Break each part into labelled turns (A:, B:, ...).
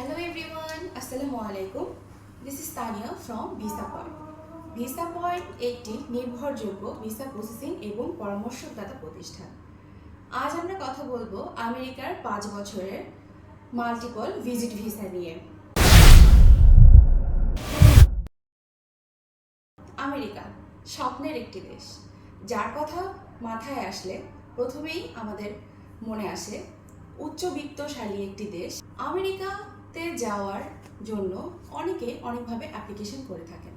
A: Hello everyone, Assalamu alaikum. This is Tania from Visa Point. Visa Point একটি নির্ভরযোগ্য visa processing এবং পরামর্শদাতা প্রতিষ্ঠান। আজ আমরা কথা বলব আমেরিকার পাঁচ বছরের মাল্টিপল ভিজিট ভিসা নিয়ে। আমেরিকা স্বপ্নের একটি দেশ। যার কথা মাথায় আসলে প্রথমেই আমাদের মনে আসে উচ্চবিত্তশালী একটি দেশ। আমেরিকাতে যাওয়ার জন্য অনেকে অনেকভাবে অ্যাপ্লিকেশন করে থাকেন।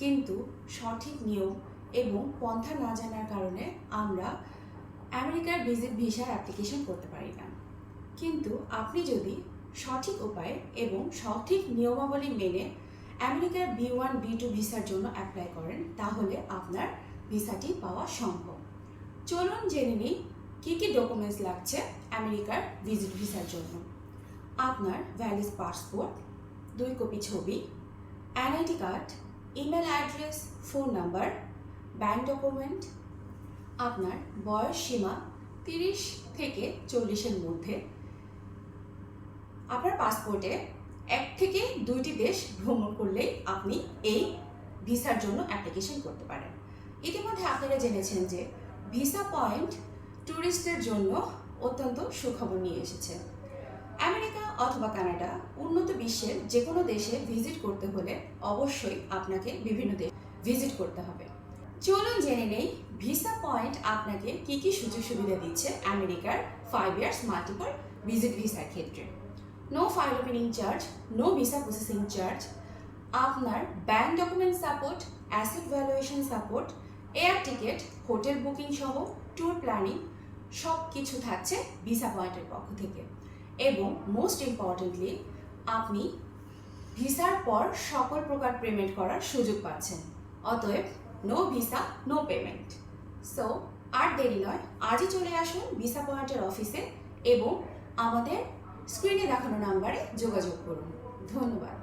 A: কিন্তু সঠিক নিয়ম এবং পন্থা না জানার কারণে আমরা আমেরিকার ভিজিট ভিসার অ্যাপ্লিকেশন করতে পারি না। কিন্তু আপনি যদি সঠিক উপায়ে এবং সঠিক নিয়মাবলী মেনে আমেরিকার বি ওয়ান, বি টু ভিসার জন্য অ্যাপ্লাই করেন, তাহলে আপনার ভিসাটি পাওয়া সম্ভব। চলুন জেনে নিই কী কী ডকুমেন্টস লাগছে আমেরিকার ভিজিট ভিসার জন্য। আপনার ভ্যালিড পাসপোর্ট দুই কপি ছবি NID card email address phone number bank document আপনার বয়স সীমা তিরিশ থেকে চল্লিশের মধ্যে। আপনার পাসপোর্টে এক থেকে দুইটি দেশ ভ্রমণ করলেই আপনি এই ভিসার জন্য অ্যাপ্লিকেশন করতে পারেন। ইতিমধ্যে আপনারা জেনেছেন যে ভিসা পয়েন্ট ট্যুরিস্টদের জন্য অত্যন্ত সুখবর নিয়ে এসেছে। আমেরিকা অথবা কানাডা, উন্নত বিশ্বের যে কোনো দেশে ভিজিট করতে হলে অবশ্যই আপনাকে বিভিন্ন দেশ ভিজিট করতে হবে। চলুন জেনে নেই, ভিসা পয়েন্ট আপনাকে কি কি সুযোগ সুবিধা দিচ্ছে আমেরিকার ফাইভ ইয়ার্স মাল্টিপল ভিজিট ভিসার ক্ষেত্রে। No file opening charge no visa processing charge আপনার bank document support asset valuation support air ticket hotel booking সহ ট্যুর প্ল্যানিং সব কিছু থাকছে ভিসা পয়েন্টের পক্ষ থেকে। এবং মোস্ট ইম্পর্টেন্টলি আপনি ভিসার পর সকল প্রকার পেমেন্ট করার সুযোগ পাচ্ছেন। অতএব no visa no payment so আর দেরি নয়, আজই চলে আসুন ভিসা পয়েন্টের অফিসে এবং আমাদের স্ক্রিনে দেখানো নাম্বারে যোগাযোগ করুন। ধন্যবাদ।